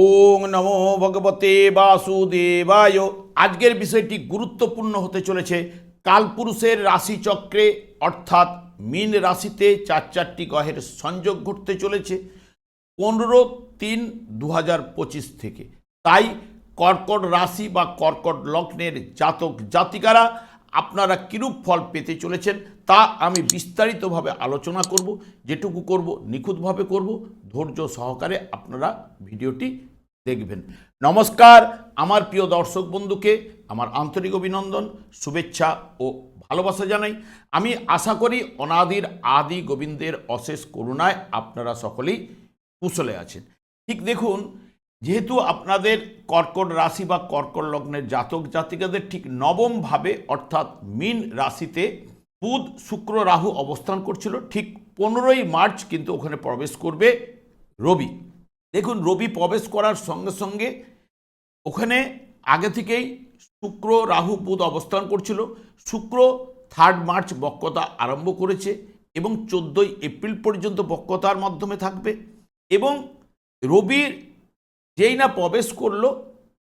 ওং নমো ভগবতে বাসুদেবায়। আজকের বিষয়টি গুরুত্বপূর্ণ হতে চলেছে। কালপুরুষের রাশিচক্রে, অর্থাৎ মীন রাশিতে চার চারটি গ্রহের সংযোগ ঘটতে চলেছে পনেরো তিন দু থেকে। তাই কর্কট রাশি বা কর্কট লগ্নের জাতক জাতিকারা আপনারা কিরূপ ফল পেতে চলেছেন তা আমি বিস্তারিতভাবে আলোচনা করব, যেটুকু করব, নিখুঁতভাবে করব। ধৈর্য সহকারে আপনারা ভিডিওটি দেখবেন। নমস্কার, আমার প্রিয় দর্শক বন্ধুকে, আমার আন্তরিক অভিনন্দন, শুভেচ্ছা ও ভালোবাসা জানাই। আমি আশা করি অনাদির আদি গোবিন্দের অশেষ করুণায় আপনারা সকলেই কুশলে আছেন। ঠিক দেখুন যেহেতু আপনাদের কর্কট রাশি বা কর্কট লগ্নের জাতক জাতিকাদের ঠিক নবম ভাবে, অর্থাৎ মিন রাশিতে বুধ, শুক্র, রাহু অবস্থান করছিল, ঠিক পনেরোই মার্চ কিন্তু ওখানে প্রবেশ করবে রবি। দেখুন, রবি প্রবেশ করার সঙ্গে সঙ্গে ওখানে আগে থেকেই শুক্র, রাহু, বুধ অবস্থান করছিল। শুক্র থার্ড মার্চ বক্রতা আরম্ভ করেছে এবং চোদ্দোই এপ্রিল পর্যন্ত বক্রতার মাধ্যমে থাকবে এবং রবির যেই না প্রবেশ করল,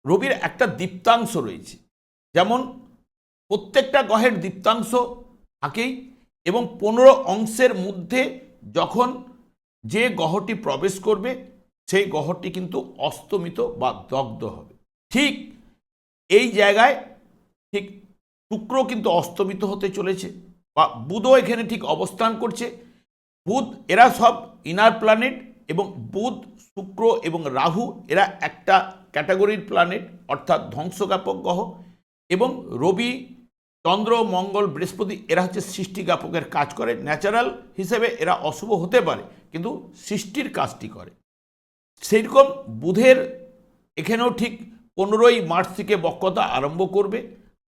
রবির একটা দীপ্তাংশ রয়েছে। যেমন প্রত্যেকটা গ্রহের দীপ্তাংশ থাকেই এবং পনেরো অংশের মধ্যে যখন যে গ্রহটি প্রবেশ করবে, সেই গ্রহটি কিন্তু অস্তমিত বা দগ্ধ হবে। ঠিক এই জায়গায় ঠিক শুক্র কিন্তু অস্তমিত হতে চলেছে বা বুধও এখানে ঠিক অবস্থান করছে। বুধ, এরা সব ইনার প্ল্যানেট এবং বুধ শুক্র এবং রাহু, এরা একটা ক্যাটাগরির প্ল্যানেট, অর্থাৎ ধ্বংসজ্ঞাপক গ্রহ। এবং রবি, চন্দ্র, মঙ্গল, বৃহস্পতি, এরা হচ্ছে সৃষ্টিজ্ঞাপকের কাজ করে। ন্যাচারাল হিসেবে এরা অশুভ হতে পারে, কিন্তু সৃষ্টির কাজটি করে। সেইরকম বুধের এখানেও ঠিক পনেরোই মার্চ থেকে বক্রতা আরম্ভ করবে,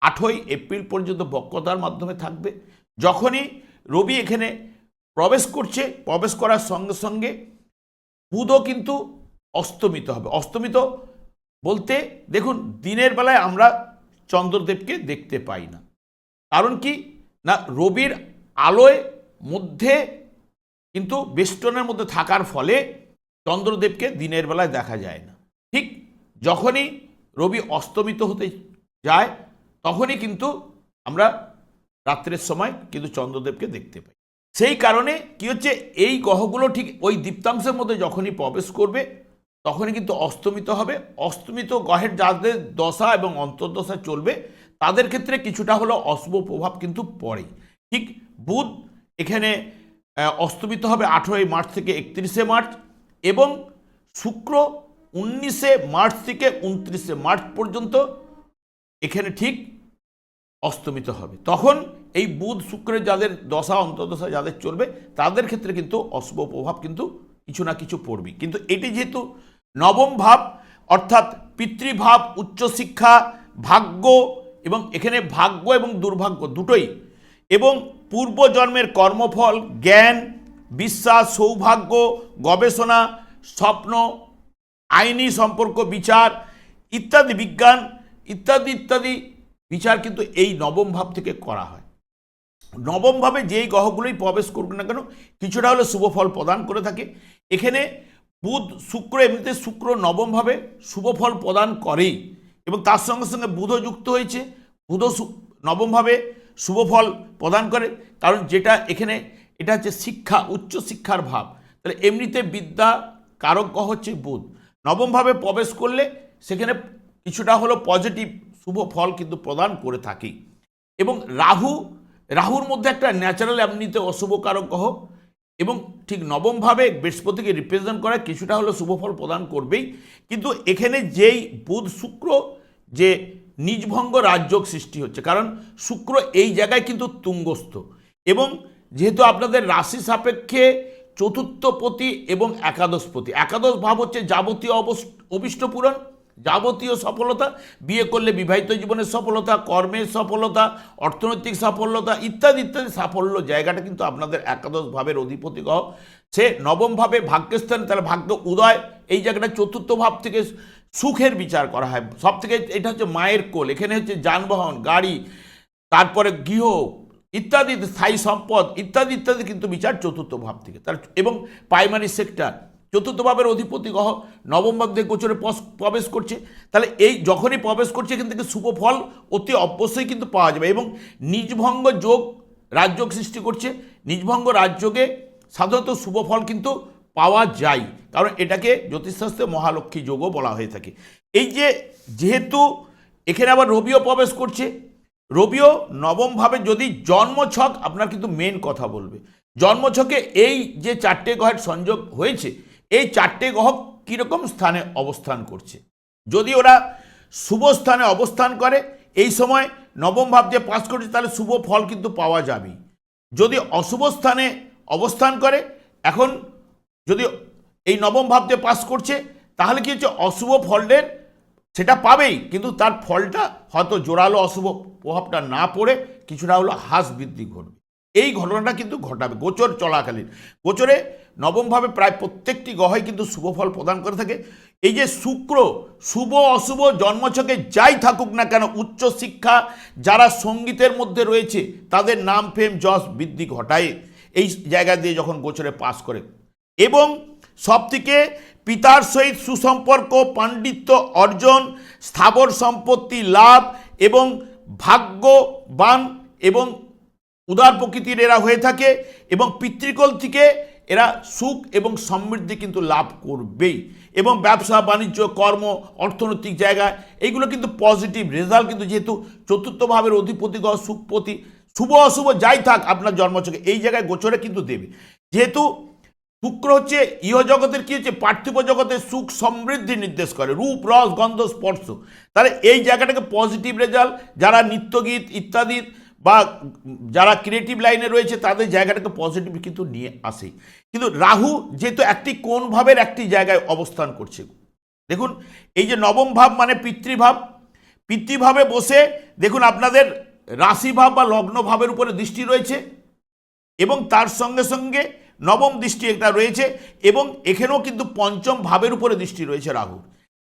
আঠই এপ্রিল পর্যন্ত বক্রতার মাধ্যমে থাকবে। যখনই রবি এখানে প্রবেশ করছে, প্রবেশ করার সঙ্গে সঙ্গে বুধও কিন্তু অস্তমিত হবে। অস্তমিত বলতে, দেখুন, দিনের বেলায় আমরা চন্দ্রদেবকে দেখতে পাই না। কারণ কি? না, রবির আলোয় মধ্যে কিন্তু বেষ্টনের মধ্যে থাকার ফলে চন্দ্রদেবকে দিনের বেলায় দেখা যায় না। ঠিক যখনই রবি অস্তমিত হতে যায়, তখনই কিন্তু আমরা রাত্রের সময় কিন্তু চন্দ্রদেবকে দেখতে পাই। সেই কারণে কি হচ্ছে, এই গ্রহগুলো ঠিক ওই দীপ্তাংশের মধ্যে যখনই প্রবেশ করবে, তখনই কিন্তু অস্তমিত হবে। অস্তমিত গ্রহের যাদের দশা এবং অন্তর্দশা চলবে, তাদের ক্ষেত্রে কিছুটা হলো অশুভ প্রভাব কিন্তু পড়ে ঠিক বুধ এখানে অস্তমিত হবে আঠেরোই মার্চ থেকে একত্রিশে মার্চ এবং শুক্র উনিশে মার্চ থেকে উনত্রিশে মার্চ পর্যন্ত এখানে ঠিক অস্তমিত হবে। তখন এই বুধ শুক্রের যাদের দশা, অন্তর্দশা যাদের চলবে, তাদের ক্ষেত্রে কিন্তু অশুভ প্রভাব কিন্তু কিছু না কিছু পড়বে। কিন্তু এটি যেহেতু নবম ভাব, অর্থাৎ পিতৃভাব, উচ্চশিক্ষা, ভাগ্য এবং এখানে ভাগ্য এবং দুর্ভাগ্য দুটোই এবং পূর্বজন্মের কর্মফল, জ্ঞান, বিশ্বাস, সৌভাগ্য, গবেষণা, স্বপ্ন, আইনি সম্পর্ক, বিচার ইত্যাদি বিজ্ঞান, ইত্যাদি ইত্যাদি বিচার কিন্তু এই নবম ভাব থেকে করা হয়। নবমভাবে যেই গ্রহগুলোই প্রবেশ করুক না কেন, কিছুটা হলে শুভ ফল প্রদান করে থাকে। এখানে বুধ শুক্র এমনিতে শুক্র নবমভাবে শুভ ফল প্রদান করেই এবং তার সঙ্গে সঙ্গে বুধও যুক্ত হয়েছে। বুধও নবমভাবে শুভ ফল প্রদান করে, কারণ যেটা এখানে, এটা হচ্ছে শিক্ষা, উচ্চ শিক্ষার ভাব। তাহলে এমনিতে বিদ্যা কারক গ্রহ হচ্ছে বুধ। নবমভাবে প্রবেশ করলে সেখানে কিছুটা হলো পজিটিভ শুভ ফল কিন্তু প্রদান করে থাকি। এবং রাহু রাহুর মধ্যে একটা ন্যাচারাল এমনিতে অশুভকারক গ্রহ এবং ঠিক নবমভাবে বৃহস্পতিকে রিপ্রেজেন্ট করা কিছুটা হলো শুভফল প্রদান করবেই। কিন্তু এখানে যেই বুধ শুক্র যে নিজভঙ্গ রাজযোগ সৃষ্টি হচ্ছে, কারণ শুক্র এই জায়গায় কিন্তু তুঙ্গস্থ এবং যেহেতু আপনাদের রাশি সাপেক্ষে চতুর্থপতি এবং একাদশপতি, একাদশ ভাব হচ্ছে যাবতীয় অবস- অভিষ্ট পূরণ। যাবতীয় সফলতা, বিয়ে করলে বিবাহিত জীবনের সফলতা কর্মের সফলতা, অর্থনৈতিক সাফল্যতা ইত্যাদি ইত্যাদি সাফল্য জায়গাটা কিন্তু আপনাদের একাদশ ভাবের অধিপতি গ্রহ। সে নবম ভাবে ভাগ্যস্থানে, তাহলে ভাগ্য উদয়, এই জায়গাটা চতুর্থ ভাব থেকে সুখের বিচার করা হয়। সব থেকে এটা হচ্ছে মায়ের কোল, এখানে হচ্ছে যানবাহন, গাড়ি, তারপরে গৃহ ইত্যাদি, স্থায়ী সম্পদ ইত্যাদি ইত্যাদি কিন্তু বিচার চতুর্থ ভাব থেকে। তার এবং প্রাইমারি সেক্টর চতুর্থ ভাবের অধিপতি গ্রহ নবম ভাব দিয়ে গোচরে প্রবেশ করছে। তাহলে এই যখনই প্রবেশ করছে, এখান থেকে শুভ ফল অতি অবশ্যই কিন্তু পাওয়া যাবে এবং নিজভঙ্গ যোগ রাজযোগ সৃষ্টি করছে। নিজভঙ্গ রাজযোগে সাধারণত শুভ ফল কিন্তু পাওয়া যায়, কারণ এটাকে জ্যোতিষশাস্ত্রে মহালক্ষ্মী যোগও বলা হয়ে থাকে। এই যে যেহেতু এখানে আবার রবিও প্রবেশ করছে, রবিও নবমভাবে যদি জন্মছক, আপনার কিন্তু মেন কথা বলবে। জন্মছকে এই যে চারটে গ্রহের সংযোগ হয়েছে এই চারটে গ্রহ কীরকম স্থানে অবস্থান করছে? যদি ওরা শুভ স্থানে অবস্থান করে, এই সময় নবম ভাব যে পাস করছে, তাহলে শুভ ফল কিন্তু পাওয়া যাবেই। যদি অশুভ স্থানে অবস্থান করে, এখন যদি এই নবম ভাব দিয়ে পাস করছে, তাহলে কি হচ্ছে, অশুভ ফলের সেটা পাবেই, কিন্তু তার ফলটা হয়তো জোরালো অশুভ প্রভাবটা না পড়ে, কিছুটা হলো হ্রাস বৃদ্ধি ঘটবে। এই ঘটনাটা কিন্তু ঘটাবে। গোচর চলাকালীন। গোচরে নবমভাবে প্রায় প্রত্যেকটি গ্রহই কিন্তু শুভ ফল প্রদান করে থাকে। এই যে শুক্র, শুভ, অশুভ, জন্মছকে যাই থাকুক না কেন, উচ্চ শিক্ষা যারা সঙ্গীতের মধ্যে রয়েছে, তাদের নাম, ফেম, যশ বৃদ্ধি ঘটায়। এই জায়গা দিয়ে যখন গোচরে পাস করে। এবং সবথেকে পিতার সহিত সুসম্পর্ক, পাণ্ডিত্য অর্জন, স্থাবর সম্পত্তি লাভ এবং ভাগ্যবান এবং উদার প্রকৃতির এরা হয়ে থাকে এবং পিতৃকল থেকে এরা সুখ এবং সমৃদ্ধি কিন্তু লাভ করবেই। এবং ব্যবসা, বাণিজ্য, কর্ম, অর্থনৈতিক জায়গায় এইগুলো কিন্তু পজিটিভ রেজাল্ট কিন্তু যেহেতু চতুর্থ ভাবের অধিপতি গ্রহ সুখপতি শুভ অশুভ যাই থাক আপনার জন্মচকে, এই জায়গায় গোচরে কিন্তু দেবে। যেহেতু শুক্র হচ্ছে ইহ জগতের কি হচ্ছে? পার্থিব জগতের সুখ সমৃদ্ধি নির্দেশ করে। রূপ, রস, গন্ধ, স্পর্শ। তাহলে এই জায়গাটাকে পজিটিভ রেজাল্ট যারা নৃত্যগীত ইত্যাদি বা যারা ক্রিয়েটিভ লাইনে রয়েছে, তাদের জায়গাটাকে পজিটিভ কিন্তু নিয়ে আসে। কিন্তু রাহু যেহেতু একটি কোন ভাবের একটি জায়গায় অবস্থান করছে। দেখুন, এই যে নবম ভাব মানে পিতৃভাব। পিতৃভাবে বসে দেখুন, আপনাদের রাশিভাব বা লগ্ন ভাবের উপরে দৃষ্টি রয়েছে এবং তার সঙ্গে সঙ্গে নবম দৃষ্টি একটা রয়েছে এবং এখানেও কিন্তু পঞ্চম ভাবের উপরে দৃষ্টি রয়েছে রাহু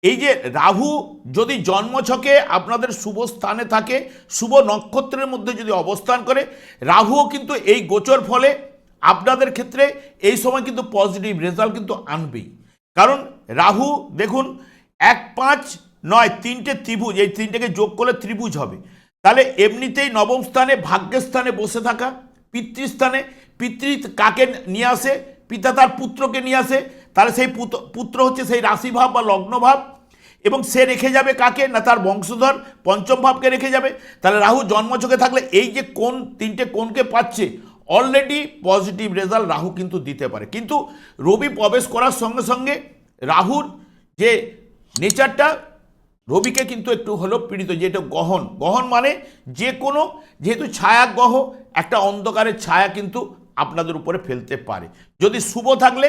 এই যে রাহু যদি জন্মছকে আপনাদের শুভ স্থানে থাকে, শুভ নক্ষত্রের মধ্যে যদি অবস্থান করে, রাহুও কিন্তু এই গোচর ফলে আপনাদের ক্ষেত্রে এই সময় কিন্তু পজিটিভ রেজাল্ট কিন্তু আনবেই। কারণ রাহু দেখুন, এক পাঁচ নয়, তিনটে ত্রিভুজ, এই তিনটেকে যোগ করলে ত্রিভুজ হবে। তাহলে এমনিতেই নবম স্থানে ভাগ্যের স্থানে বসে থাকা, পিতৃস্থানে, পিতৃ কাকে নিয়ে আসে, পিতা তার পুত্রকে নিয়ে আসে, তাহলে সেই পুত- পুত্র হচ্ছে সেই রাশিভাব বা লগ্নভাব। এবং সে রেখে যাবে কাকে? না তার বংশধর, পঞ্চম ভাবকে রেখে যাবে। তাহলে রাহু জন্মচকে থাকলে এই যে কোন তিনটে কোনকে পাচ্ছে অলরেডি পজিটিভ রেজাল্ট রাহু কিন্তু দিতে পারে। কিন্তু রবি প্রবেশ করার সঙ্গে সঙ্গে রাহুর যে নেচারটা, রবিকে কিন্তু একটু হলো পীড়িত যেটা গহন। গহন মানে যে কোনো, যেহেতু ছায়া গ্রহ, একটা অন্ধকারের ছায়া কিন্তু আপনাদের উপরে ফেলতে পারে। যদি শুভ থাকলে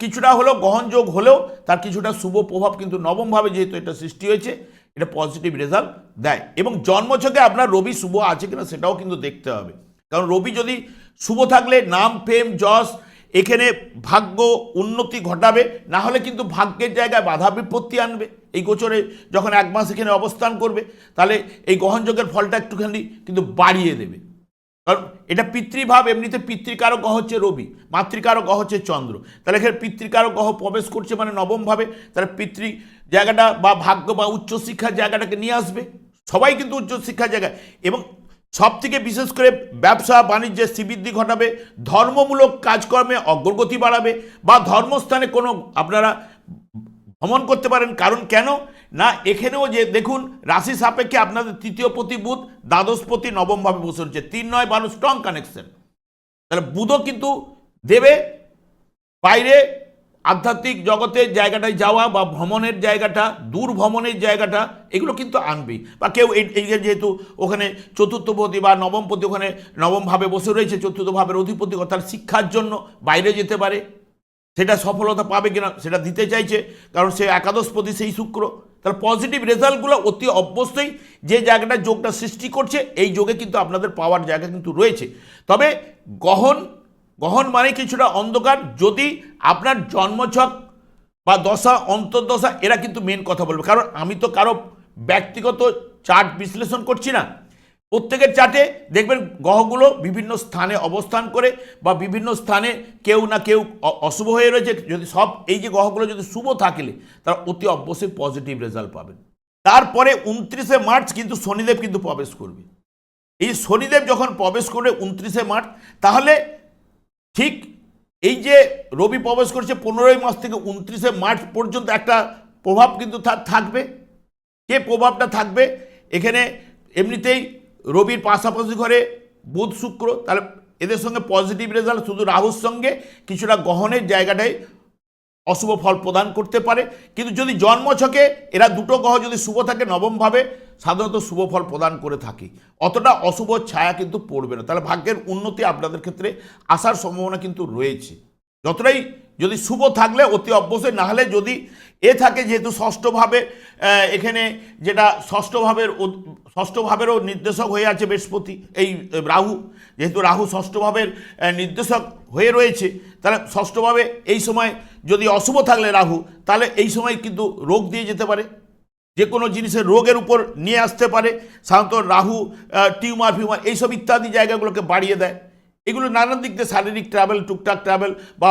কিছুটা হলেও গ্রহণযোগ হলেও তার কিছুটা শুভ প্রভাব কিন্তু নবমভাবে যেহেতু এটা সৃষ্টি হয়েছে, এটা পজিটিভ রেজাল্ট দেয়। এবং জন্মছকে আপনার রবি শুভ আছে কিনা সেটাও কিন্তু দেখতে হবে। কারণ রবি যদি শুভ থাকলে নাম ফেম যশ, এখানে ভাগ্য, উন্নতি ঘটাবে, না হলে কিন্তু ভাগ্যের জায়গায় বাধা বিপত্তি আনবে। এই গোচরে যখন এক মাস এখানে অবস্থান করবে, তাহলে এই গ্রহণযোগের ফলটা একটুখানি কিন্তু বাড়িয়ে দেবে। কারণ এটা পিতৃভাব, এমনিতে পিতৃকারক গ্রহ হচ্ছে রবি, মাতৃকারক গ্রহ হচ্ছে চন্দ্র। তাহলে এখানে পিতৃকারক গ্রহ প্রবেশ করছে মানে নবমভাবে, তাহলে পিতৃ জায়গাটা বা ভাগ্য বা উচ্চশিক্ষার জায়গাটাকে নিয়ে আসবে। সবাই কিন্তু উচ্চশিক্ষার জায়গায়। এবং সব থেকে বিশেষ করে ব্যবসা, বাণিজ্যে শ্রীবৃদ্ধি ঘটাবে, ধর্মমূলক কাজকর্মে অগ্রগতি বাড়াবে বা ধর্মস্থানে কোনো আপনারা ভ্রমণ করতে পারেন। কারণ কেন? না, এখানেও যে দেখুন, রাশি সাপেক্ষে আপনাদের তৃতীয় প্রতি বুধ দ্বাদশপতি নবমভাবে বসে রয়েছে। তিন নয় বারো স্ট্রং কানেকশন তাহলে বুধও কিন্তু দেবে, বাইরে আধ্যাত্মিক জগতের জায়গাটায় যাওয়া বা ভ্রমণের জায়গাটা দূর ভ্রমণের জায়গাটা, এগুলো কিন্তু আনবেই বা কেউ এই যেহেতু ওখানে চতুর্থপতি বা নবমপতি ওখানে নবমভাবে বসে রয়েছে, চতুর্থ ভাবের অধিপতি তার শিক্ষার জন্য বাইরে যেতে পারে। সেটা সফলতা পাবে কিনা সেটা দিতে চাইছে, কারণ সে একাদশপতি সেই শুক্র। তাহলে পজিটিভ রেজাল্টগুলো অতি অভ্যস্তই যে জায়গাটা যোগটা সৃষ্টি করছে, এই যোগে কিন্তু আপনাদের পাওয়ার জায়গা কিন্তু রয়েছে। তবে গহন গহন মানে কিছুটা অন্ধকার। যদি আপনার জন্মছক বা দশা, অন্তর্দশা, এরা কিন্তু মেন কথা বলবে। কারণ আমি তো কারও ব্যক্তিগত চার্ট বিশ্লেষণ করছি না। প্রত্যেকের চাটে দেখবেন গ্রহগুলো বিভিন্ন স্থানে অবস্থান করে বা বিভিন্ন স্থানে কেউ না কেউ অশুভ হয়ে রয়েছে। যদি সব এই যে গ্রহগুলো যদি শুভ থাকলে তারা অতি অবশ্যই পজিটিভ রেজাল্ট পাবেন। তারপরে উনত্রিশে মার্চ কিন্তু শনিদেব কিন্তু প্রবেশ করবে। এই শনিদেব যখন প্রবেশ করবে উনত্রিশে মার্চ, তাহলে ঠিক এই যে রবি প্রবেশ করছে পনেরোই মাস থেকে উনত্রিশে মার্চ পর্যন্ত একটা প্রভাব কিন্তু থাকবে। যে প্রভাবটা থাকবে? এখানে এমনিতেই রবির পাশাপাশি ঘরে বুধ শুক্র, তাহলে এদের সঙ্গে পজিটিভ রেজাল্ট শুধু রাহুর সঙ্গে, কিছুটা গহনের জায়গাটায় অশুভ ফল প্রদান করতে পারে। কিন্তু যদি জন্মছকে এরা দুটো গ্রহ যদি শুভ থাকে নবমভাবে সাধারণত শুভ ফল প্রদান করে থাকে। অতটা অশুভ ছায়া কিন্তু পড়বে না। তাহলে ভাগ্যের উন্নতি আপনাদের ক্ষেত্রে আসার সম্ভাবনা কিন্তু রয়েছে। যতটাই যদি শুভ থাকলে অতি অবশ্যই না হলে যদি এ থাকে যেহেতু ষষ্ঠভাবে এখানে যেটা ষষ্ঠভাবের ষষ্ঠভাবেরও নির্দেশক হয়ে আছে বৃহস্পতি, এই রাহু। যেহেতু রাহু ষষ্ঠভাবের নির্দেশক হয়ে রয়েছে, তাহলে ষষ্ঠভাবে এই সময় যদি অশুভ থাকলে রাহু, তাহলে এই সময় কিন্তু রোগ দিয়ে যেতে পারে। যে কোনো জিনিসের রোগের উপর নিয়ে আসতে পারে। সাধারণত রাহু টিউমার, ফিউমার, এইসব ইত্যাদি জায়গাগুলোকে বাড়িয়ে দেয়। এগুলো নানান দিক দিয়ে শারীরিক ট্রাভেল টুকটাক ট্রাভেল বা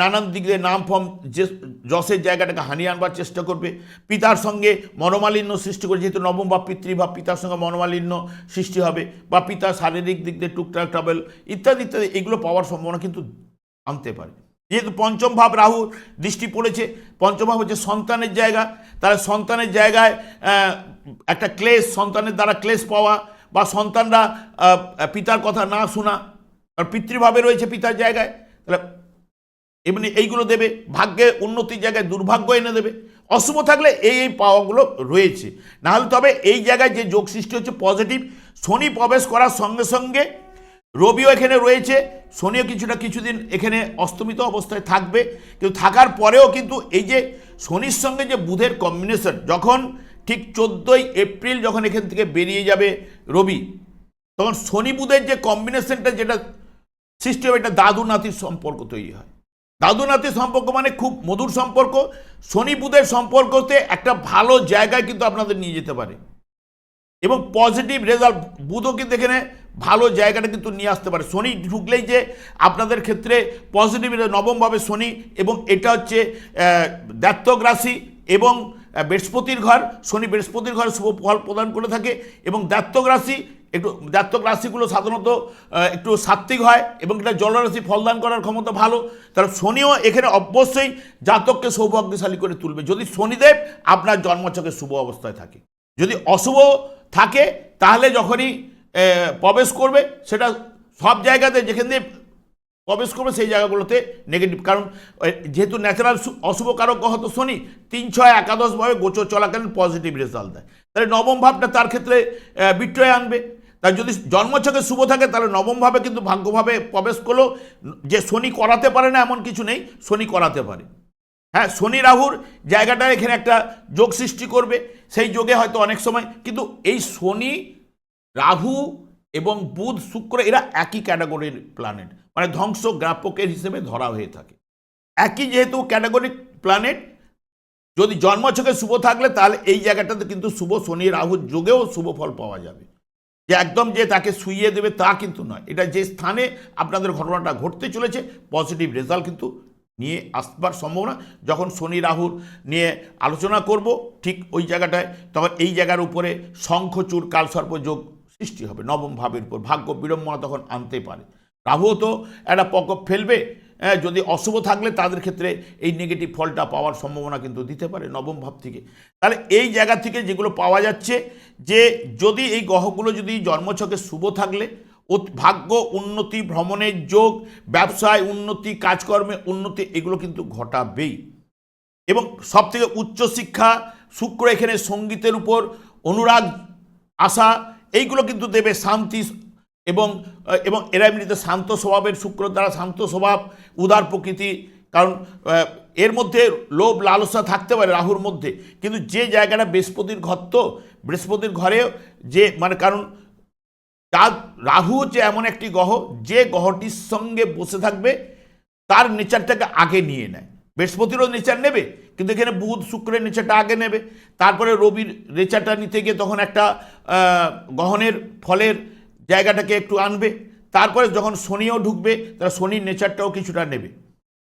নানান দিক দিয়ে নাম ফর্ম যে যশের জায়গাটাকে হানিয়ে আনবার চেষ্টা করবে। পিতার সঙ্গে মনোমালিন্য সৃষ্টি করে, যেহেতু নবম বা পিতৃ বা পিতার সঙ্গে মনোমালিন্য সৃষ্টি হবে বা পিতার শারীরিক দিক দিয়ে টুকটাক ট্রাভেল ইত্যাদি ইত্যাদি, এগুলো পাওয়ার সম্ভাবনা কিন্তু আনতে পারে। যেহেতু পঞ্চম ভাব রাহুর দৃষ্টি পড়েছে, পঞ্চম ভাব হচ্ছে সন্তানের জায়গা। তাহলে সন্তানের জায়গায় একটা ক্লেশ, সন্তানের দ্বারা ক্লেশ পাওয়া বা সন্তানরা পিতার কথা না শোনা আর পিতৃভাবে রয়েছে পিতার জায়গায়, তাহলে এমনি এইগুলো দেবে, ভাগ্যে উন্নতির জায়গায় দুর্ভাগ্য এনে দেবে। অশুভ থাকলে এই এই পাওয়াগুলো রয়েছে। নাহলে তবে এই জায়গায় যে যোগ সৃষ্টি হচ্ছে পজিটিভ শনি প্রবেশ করার সঙ্গে সঙ্গে রবিও এখানে রয়েছে। শনিও কিছুটা কিছুদিন এখানে অস্তমিত অবস্থায় থাকবে। কিন্তু থাকার পরেও কিন্তু এই যে শনির সঙ্গে যে বুধের কম্বিনেশন যখন ঠিক চোদ্দোই এপ্রিল যখন এখান থেকে বেরিয়ে যাবে রবি, তখন শনি বুধের যে কম্বিনেশনটা যেটা সৃষ্টি হবে এটা দাদু নাতির সম্পর্ক তৈরি হয়। দাদু নাতির সম্পর্ক মানে খুব মধুর সম্পর্ক। শনি বুধের সম্পর্কতে একটা ভালো জায়গায় কিন্তু আপনাদের নিয়ে যেতে পারে। এবং পজিটিভ রেজাল্ট বুধও কিন্তু এখানে ভালো জায়গাটা কিন্তু নিয়ে আসতে পারে। শনি ঢুকলেই যে আপনাদের ক্ষেত্রে পজিটিভ নবমভাবে শনি এবং এটা হচ্ছে আহ, রাশি এবং বৃহস্পতির ঘর। শনি বৃহস্পতির ঘর শুভ ফল প্রদান করে থাকে এবং দ্ব্যর্থক রাশি একটু দ্ব্যর্থক রাশিগুলো সাধারণত একটু সাত্ত্বিক হয় এবং এটা জলরাশি ফলদান করার ক্ষমতা ভালো। তাহলে শনিও এখানে অবশ্যই জাতককে সৌভাগ্যশালী করে তুলবে। যদি শনিদেব, আপনার জন্মচকে শুভ অবস্থায় থাকে। যদি অশুভ থাকে, তাহলে যখনই প্রবেশ করবে, সেটা সব জায়গাতে যেখান দিয়ে প্রবেশ করবে, সেই জায়গাগুলোতে নেগেটিভ কারণ যেহেতু ন্যাচারাল অশুভ কারক গ্রহ তো শনি, তিন, ছয় একাদশভাবে গোচর চলাকালীন পজিটিভ রেজাল্ট দেয়। তাহলে নবম ভাবটা তার ক্ষেত্রে বিক্রয় আনবে। তাই যদি জন্মছকে শুভ থাকে, তাহলে নবমভাবে কিন্তু ভাগ্যভাবে প্রবেশ করলেও যে শনি করাতে পারে না, এমন কিছু নেই, শনি করাতে পারে। হ্যাঁ শনি রাহুর জায়গাটা এখানে একটা যোগ সৃষ্টি করবে, সেই যোগে হয়তো অনেক সময়, কিন্তু এই শনি, রাহু এবং বুধ, শুক্র, এরা একই ক্যাটাগরির প্ল্যানেট মানে ধ্বংস গ্রাপকের হিসেবে ধরা হয়ে থাকে। একই যেহেতু ক্যাটাগরিক প্ল্যানেট যদি জন্মছকে শুভ থাকলে, তাহলে এই জায়গাটাতে কিন্তু শুভ শনি রাহুর যোগেও শুভ ফল পাওয়া যাবে। যে একদম যে তাকে শুইয়ে দেবে তা কিন্তু নয়। এটা যে স্থানে আপনাদের ঘটনাটা ঘটতে চলেছে পজিটিভ রেজাল্ট কিন্তু নিয়ে আসবার সম্ভাবনা। যখন শনি রাহুর নিয়ে আলোচনা করব, ঠিক ওই জায়গাটায়, তখন এই জায়গার উপরে শঙ্খচূড় কালসর্প যোগ সৃষ্টি হবে, নবম ভাবের উপর। ভাগ্য বিড়ম্বনা তখন আনতে পারে। রাহুও তো একটা প্রকোপ ফেলবে যদি অশুভ থাকলে তাদের ক্ষেত্রে এই নেগেটিভ ফলটা পাওয়ার সম্ভাবনা কিন্তু দিতে পারে নবম ভাব থেকে। তাহলে এই জায়গা থেকে যেগুলো পাওয়া যাচ্ছে যে যদি এই গ্রহগুলো যদি জন্মছকে শুভ থাকলে ভাগ্য উন্নতি, ভ্রমণের যোগ, ব্যবসায় উন্নতি, কাজকর্মে উন্নতি, এগুলো কিন্তু ঘটাবেই। এবং সব থেকে উচ্চশিক্ষা শুক্র এখানে সঙ্গীতের উপর, অনুরাগ, আশা, এইগুলো কিন্তু দেবে শান্তি এবং এবং এরা এমনিতে শান্ত স্বভাবের, শুক্র দ্বারা শান্ত স্বভাব, উদার প্রকৃতি, কারণ এর মধ্যে লোভ, লালসা থাকতে পারে রাহুর মধ্যে, কিন্তু যে জায়গাটা বৃহস্পতির ঘর তো, বৃহস্পতির ঘরে যে মানে কারণ, তার রাহু হচ্ছে এমন একটি গ্রহ, যে গ্রহটির সঙ্গে বসে থাকবে, তার নেচারটাকে আগে নিয়ে নেয়। বৃহস্পতিরও নেচার নেবে, কিন্তু এখানে বুধ শুক্রের নেচারটা আগে নেবে। তারপরে রবির নেচারটা নিতে গিয়ে তখন একটা গহনের ফলের জায়গাটাকে একটু আনবে, তারপরে যখন শনিও ঢুকবে তারা শনির নেচারটাও কিছুটা নেবে।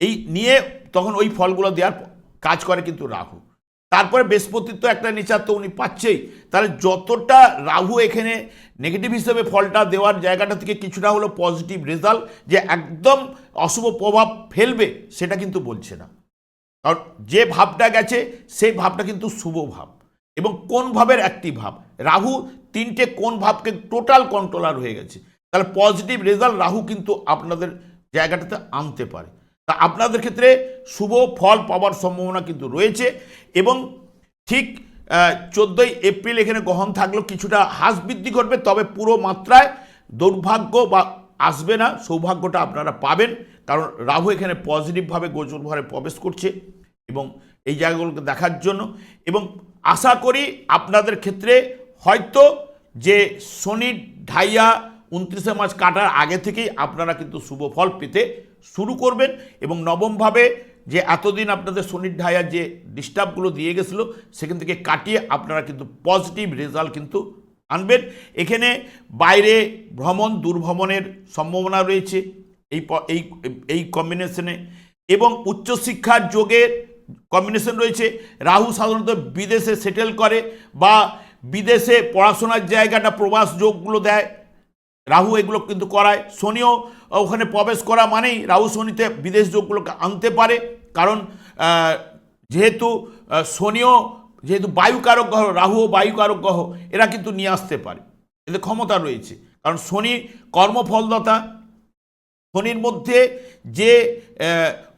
এই নিয়ে তখন ওই ফলগুলো দেওয়ার কাজ করে কিন্তু রাহু। তারপরে বৃহস্পতির তো একটা নেচার তো উনি পাচ্ছেই। তাহলে যতটা রাহু এখানে নেগেটিভ হিসেবে ফলটা দেওয়ার জায়গাটা থেকে কিছুটা হলো পজিটিভ রেজাল্ট যে একদম অশুভ প্রভাব ফেলবে, সেটা কিন্তু বলছে না। কারণ যে ভাবটা গেছে, সেই ভাবটা কিন্তু শুভ ভাব। এবং কোন ভাবের একটি ভাব? রাহু তিনটে কোন ভাবকে টোটাল কন্ট্রোলার হয়ে গেছে। তাহলে পজিটিভ রেজাল্ট রাহু কিন্তু আপনাদের জায়গাটাতে আনতে পারে। তা আপনাদের ক্ষেত্রে শুভ ফল পাওয়ার সম্ভাবনা কিন্তু রয়েছে এবং ঠিক চোদ্দোই এপ্রিল এখানে গ্রহণ থাকলেও কিছুটা হ্রাস বৃদ্ধি ঘটবে, তবে পুরো মাত্রায় দুর্ভাগ্য বা আসবে না, সৌভাগ্যটা আপনারা পাবেন। কারণ রাহু এখানে পজিটিভভাবে গোচর ঘরে প্রবেশ করছে এবং এই জায়গাগুলোকে দেখার জন্য এবং আশা করি আপনাদের ক্ষেত্রে হয়তো যে শনির ঢাইয়া উনত্রিশে মার্চ কাটার আগে থেকেই আপনারা কিন্তু শুভ ফল পেতে শুরু করবেন এবং নবমভাবে যে এতদিন আপনাদের শনির ঢাইয়া যে ডিস্টার্বগুলো দিয়ে গেছিল, সেখান থেকে কাটিয়ে আপনারা কিন্তু পজিটিভ রেজাল্ট কিন্তু আনবেন। এখানে বাইরে ভ্রমণ, দুর্ভ্রমণের সম্ভাবনা রয়েছে এই এই এই কম্বিনেশনে এবং উচ্চশিক্ষার যোগের কম্বিনেশন রয়েছে। রাহু সাধারণত বিদেশে সেটেল করে বা বিদেশে পড়াশোনার জায়গাটা প্রবাস যোগগুলো দেয়। রাহু এগুলো কিন্তু করায়। শনিও ওখানে প্রবেশ করা মানেই রাহু শনিতে বিদেশ যোগগুলোকে আনতে পারে। কারণ যেহেতু শনিও যেহেতু বায়ুকারক গ্রহ, রাহুও বায়ুকারক গ্রহ, এরা কিন্তু নিয়ে আসতে পারে। এদের ক্ষমতা রয়েছে। কারণ শনি কর্মফলদাতা। শনির মধ্যে যে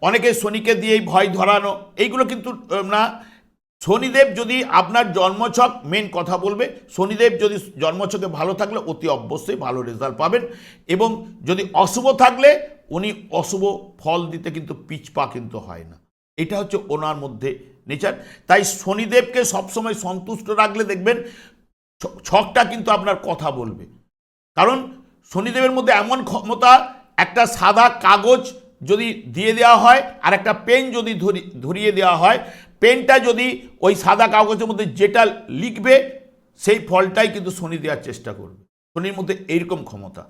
অনেকে শনিকে দিয়েই ভয় ধরানো, এইগুলো কিন্তু না। শনিদেব যদি আপনার জন্মছক মেন কথা বলবে, শনিদেব যদি জন্মছকে ভালো থাকলে অতি অবশ্যই ভালো রেজাল্ট পাবেন এবং যদি অশুভ থাকলে, উনি অশুভ ফল দিতে কিন্তু পিছপা কিন্তু হয় না। এটা হচ্ছে ওনার মধ্যে নেচার তাই শনিদেবকে সবসময় সন্তুষ্ট রাখলে দেখবেন ছকটা কিন্তু আপনার কথা বলবে। কারণ শনিদেবের মধ্যে এমন ক্ষমতা, একটা সাদা কাগজ যদি দিয়ে দেওয়া হয় আর একটা পেন যদি ধরি- ধরিয়ে দেওয়া হয় পেনটা যদি ওই সাদা কাগজের মধ্যে যেটা লিখবে, সেই ফলটাই কিন্তু শনি দেওয়ার চেষ্টা করবে। শনির মধ্যে এইরকম ক্ষমতা।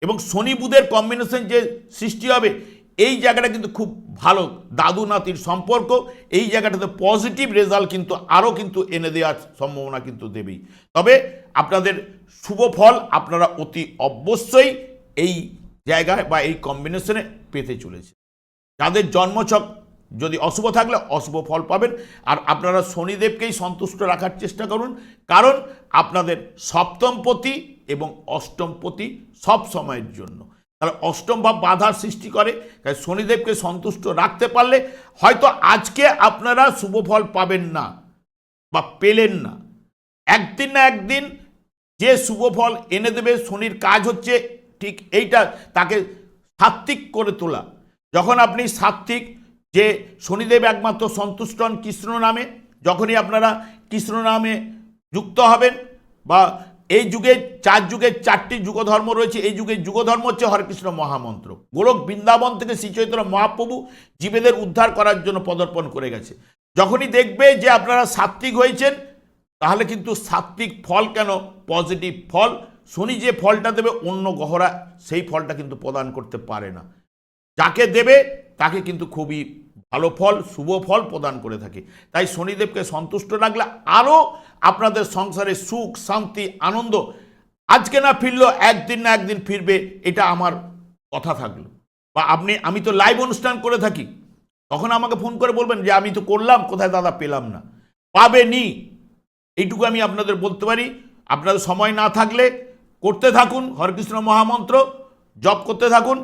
এবং শনি বুধের কম্বিনেশন যে সৃষ্টি হবে, এই জায়গাটা কিন্তু খুব ভালো। দাদু নাতির সম্পর্ক, এই জায়গাটাতে পজিটিভ রেজাল্ট কিন্তু আরও কিন্তু এনে দেওয়ার সম্ভাবনা কিন্তু দেবেই। তবে আপনাদের শুভ ফল, আপনারা অতি অবশ্যই এই জায়গায় বা এই কম্বিনেশনে পেতে চলেছে। যাদের জন্মছক যদি অশুভ থাকলে অশুভ ফল পাবেন। আর আপনারা শনিদেবকেই সন্তুষ্ট রাখার চেষ্টা করুন। কারণ আপনাদের সপ্তমপতি এবং অষ্টমপতি সব সময়ের জন্য। তাহলে অষ্টম ভাব বাধার সৃষ্টি করে। তাই শনিদেবকে সন্তুষ্ট রাখতে পারলে হয়তো আজকে আপনারা শুভ ফল পাবেন না বা পেলেন না। একদিন না একদিন যে শুভ ফল এনে দেবে, শনির কাজ হচ্ছে ঠিক এইটা, তাকে সাত্ত্বিক করে তোলা। যখন আপনি সাত্ত্বিক যে শনিদেব একমাত্র সন্তুষ্ট হন কৃষ্ণ নামে, যখনই আপনারা কৃষ্ণ নামে যুক্ত হবেন বা এই যুগে চার যুগের চারটি যুগধর্ম রয়েছে, এই যুগের যুগধর্ম হচ্ছে হরেকৃষ্ণ মহামন্ত্র। গোলক বৃন্দাবন থেকে শ্রী চৈতন্য মহাপ্রভু জীবেদের উদ্ধার করার জন্য পদর্পণ করে গেছে। যখনই দেখবে যে আপনারা সাত্ত্বিক হয়েছেন, তাহলে কিন্তু সাত্ত্বিক ফল কেন? পজিটিভ ফল শনি যে ফলটা দেবে, অন্য গ্রহরা সেই ফলটা কিন্তু প্রদান করতে পারে না। যাকে দেবে, তাকে কিন্তু খুবই ভালো ফল, শুভ ফল প্রদান করে থাকে। তাই শনিদেবকে সন্তুষ্ট রাখলে আরও আপনাদের সংসারে সুখ, শান্তি, আনন্দ, আজকে না ফিরলো, একদিন না একদিন ফিরবে, এটা আমার কথা থাকল। বা আপনি, আমি তো লাইভ অনুষ্ঠান করে থাকি। তখন আমাকে ফোন করে বলবেন যে, আমি তো করলাম, কোথায় দাদা পেলাম না? পাবেনি। এইটুকু আমি আপনাদের বলতে পারি। আপনাদের সময় না থাকলে করতে থাকুন, হরকৃষ্ণ মহামন্ত্র, জপ করতে থাকুন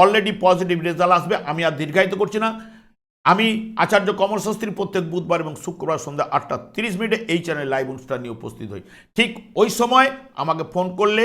অলরেডি পজিটিভ রেজাল্ট আসবে, আমি আর দীর্ঘায়িত করছি না। আমি আচার্য কমল শাস্ত্রী প্রত্যেক বুধবার এবং শুক্রবার সন্ধ্যা আটটা তিরিশ মিনিটে এই চ্যানেল লাইভ অনুষ্ঠান নিয়ে উপস্থিত হই। ঠিক ওই সময় আমাকে ফোন করলে